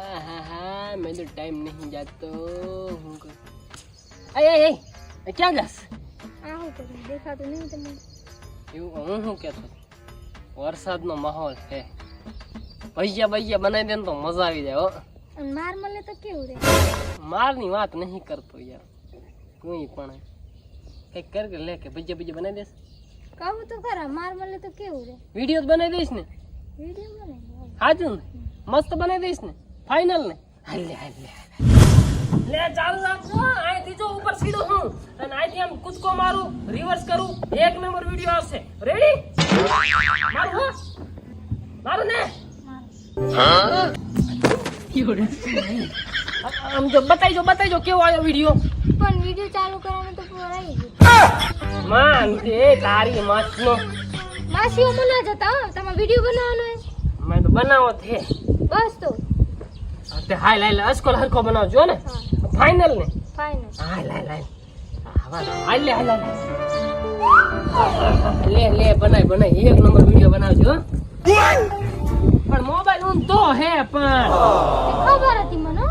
આહાહા, મેં તો ટાઈમ નહીં જાતો. હું અય અય ક્યાં જાસ આ હું કરું? દેખાતું નહીં તમને? એવું હું શું કહેતો? વરસાદનો માહોલ છે. ભજીયા ભજીયા બનાવી દે ને તો મજા આવી જાય હો. માર મળે તો કેવું રે? મારની વાત નહીં કરતો યાર. કોઈ પણ કંઈક કર કે લે કે ભજીયા ભજીયા બનાવી દેસ કહું તો ખરા માર મળે તો કેવું રે? વીડિયો બનાવી દઈશ ને. વીડિયો બનાવી હાજુ ને? મસ્ત બનાવી દઈશ ને. ફાઇનલ ને. હાલ લે લે ચાલુ રાખજો અહીંથી જો ઉપર સીધો હું. અને અહીંથી આમ કૂદકો મારું રિવર્સ કરું. એક નંબર વિડિયો આવશે. રેડી મારું હો. મારું ને? આમ જો બતાઈજો બતાઈજો કેવો આવ્યો વીડિયો પણ વીડિયો ચાલુ કરવાનું તો પૂરો ગયું. માન છે તારી માછનો માસીઓ મને જતા તમે તમારે વીડિયો બનાવવાનો હે મેં તો બનાવો છે બસ તો તે હાય લાય લાય અસકોલ હરખો બનાવજો ને. ફાઇનલ ને. ફાઇનલ હાય લાય લાય. હાય લે હાય લે લે બનાય બનાય. એક નંબર વિડિયો બનાવજો હો. પણ મોબાઈલ ઊન તો હે પણ. ખબર હતી મને.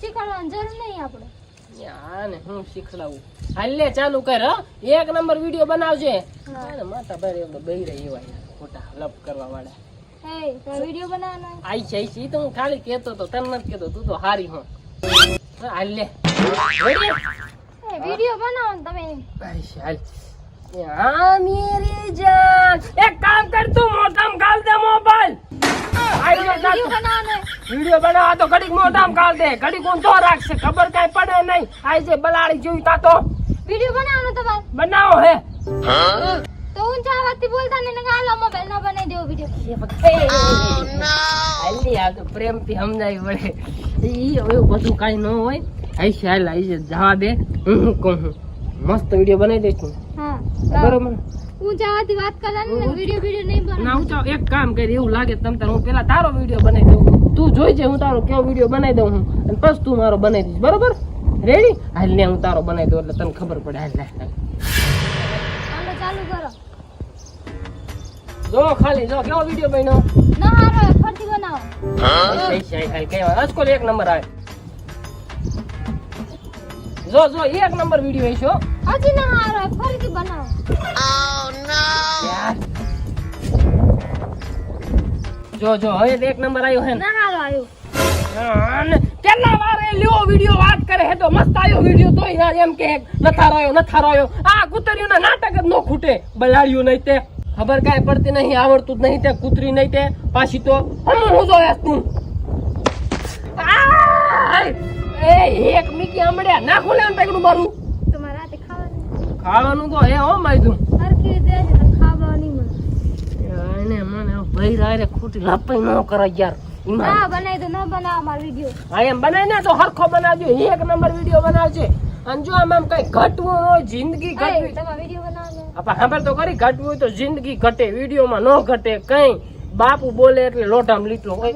શીખવાડવાની જરૂર નહીં આપણે. ને હું શીખડાવું? હાલ લે ચાલુ કર હો. એક નંબર વિડિયો બનાવજે. માતા ભાઈ બહી રહી એવા ખોટા લપ કરવા વાળા. વિડિયો બનાવવાનો આઈ છે. ઈ તો હું ખાલી કેતો તો તને નથી કેતો તું તો હારી હું. હાલ લે. વીડિયો બનાવો તમે. આઈ હાલ. યા મેરી જાન. એક કામ કર તું મોટામ ગાલ દે મોબાઈલ. વિડિયો બનાવવા તો ઘડીક મોટામ ગાલ દે. ઘડીક તો રાખશે ખબર કાઈ પડે નહીં. આઈ જે બલાડી જોઈ તા તો. વિડિયો બનાવવાનો તમારે. બનાવો હે. હા ઊંચા અવાજથી બોલતા ને હાલો મોબાઈલ ના બનાવી દેવો વીડિયો હાલી આ તો પ્રેમથી સમજાવી પડે. ઈ એવું બધું કાંઈ ન હોય. આઈ છે આઈ છે. જવા દે. હું કહું મસ્ત વિડિયો બનાવી દઈશ ને બરોબર. ઊંચા અવાજથી વાત કરવાની ને વીડિયો વીડિયો નહીં ના બનાવવાનો એક કામ કરી એવું લાગે તમ તાર હું પેલા તારો વીડિયો બનાવી દઉં. તું જોઈ છે હું તારો કેવો વીડિયો બનાવી દઉં હું. અને પછી તું મારો બનાવી દઈશ. બરોબર? રેડી હાલ ને હું તારો બનાવી દઉં એટલે તને ખબર પડે. હાલો ચાલુ કરો. જો ખાલી જો કેવો વિડિયો બન્યો? ના હારો હે, ફરતી બનાવો. સહી છે, હાલ કેવા? આજકોલ એક નંબર આવે. જો જો એક નંબર વિડિયો છે હો. હજી ના હારો હે, ફરીથી બનાવો. યાર. જો જો હવે એક નંબર આવ્યો હે ના. હારો આવ્યો. કેટલા વાર લ્યો વિડિયો વાત કરે હે તો મસ્ત આવ્યો વિડિયો તોય યાર એમ કે નથારો રહ્યો નથા રહ્યો આ કૂતરીઓના નાટક જ નો ખૂટે બલાડ્યું નહીં તે. ખબર કાંઈ પડતી નહીં આવડતું જ નહીં તે કૂતરી નહીં તે. પાછી તો હમ હું જોયા તું. એ એક મીકી આમડ્યા નાખું લે પેકડું મારું તમારે રાતે ખાવાનું? ખાવાનું તો હે હો રહેશે તો ખાવા નહીં એને મને ભાઈ રાયરે ખોટી લાપાઈ ન કરાય યાર. ના બનાવી તો ન બનાવો મારો વીડિયો. હા એમ બનાવીને તો હરખો બનાવજો. એક નંબર વીડિયો બનાવજે. અને જો આમ આમ કઈ ઘટવું હોય જિંદગી ઘટવી. તમારે વિડિયો બનાવવાનો આપા સાંભળ તો કરી ઘટવું હોય તો જિંદગી ઘટે વિડીયોમાં ન ઘટે કઈ. બાપુ બોલે એટલે લોટામ લીટલો હોય.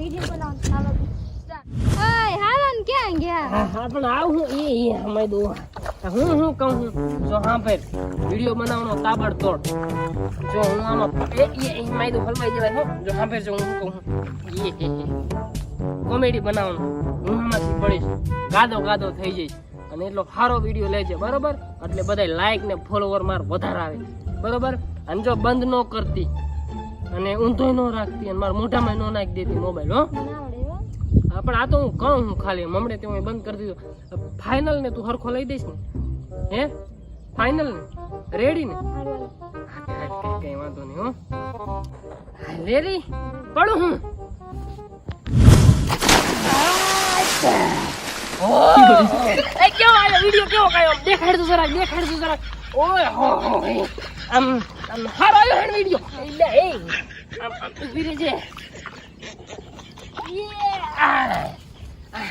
ક્યાં ગયા? હા હા પણ આવ હું એ એ દો હું હું કહું જો હા ભાઈ વીડિયો બનાવવાનો તાબડતોડ. જો હું આમાં એ એ જવાય હો. જો હા ભાઈ જો હું કહું એ કોમેડી બનાવવાનું હું આમાંથી પડીશ. ગાદો ગાદો થઈ જઈશ. અને એટલો સારો વીડિયો લેજે બરોબર? એટલે બધા લાઈક ને ફોલોવર માર વધારે આવે. બરોબર? અને જો બંધ ન કરતી, અને ઊંધો ન રાખતી, અને મારા મોઢામાં ન નાખી દેતી મોબાઈલ હો. પણ આ તો હું કહું, હું ખાલી મમડે તે બંધ કરી દીધું. ફાઇનલ ને તું હરખો લઈ દઈશ ને. હે? ફાઇનલ ને? રેડી ને? કઈ વાંધો નહીં, હો. રેડી પડું હું. આવ્યો વિડિયો કેવો કાયો દેખાડ તો જરાક દેખાડ તો જરાક ઓય હો હો હે. આમ આમ હારો આવ્યો હે વિડિયો લે એ આમ આમ ઊભી રહેજે આ. આ.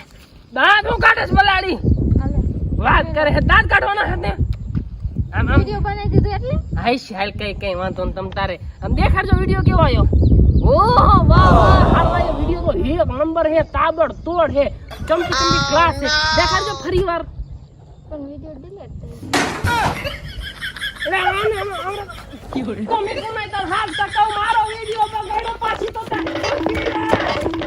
દાંત હું કાઢે છે બલાડી હાલો વાત કરે છે દાંત કાઢવાના છે ને આમ આમ વીડિયો બનાવી દીધું એટલે હાઈશ હાલ કઈ કઈ વાંધો ને તમ તારે આમ દેખાડજો વિડિયો કેવો આવ્યો ઓહો વાહ વાહ હારો આવ્યો વિડિયો તો એક નંબર હે તાબડ તોડ હે ચમકી ચમકી ક્લાસ હે દેખાડજો ફરી વાર પણ વિડિયો ડિલીટ થઈ આમ કોમેન્ટ કોમેન્ટ તાર હાથ ટકાવ મારો વિડિયો બગાડ્યો પાછી તો તાર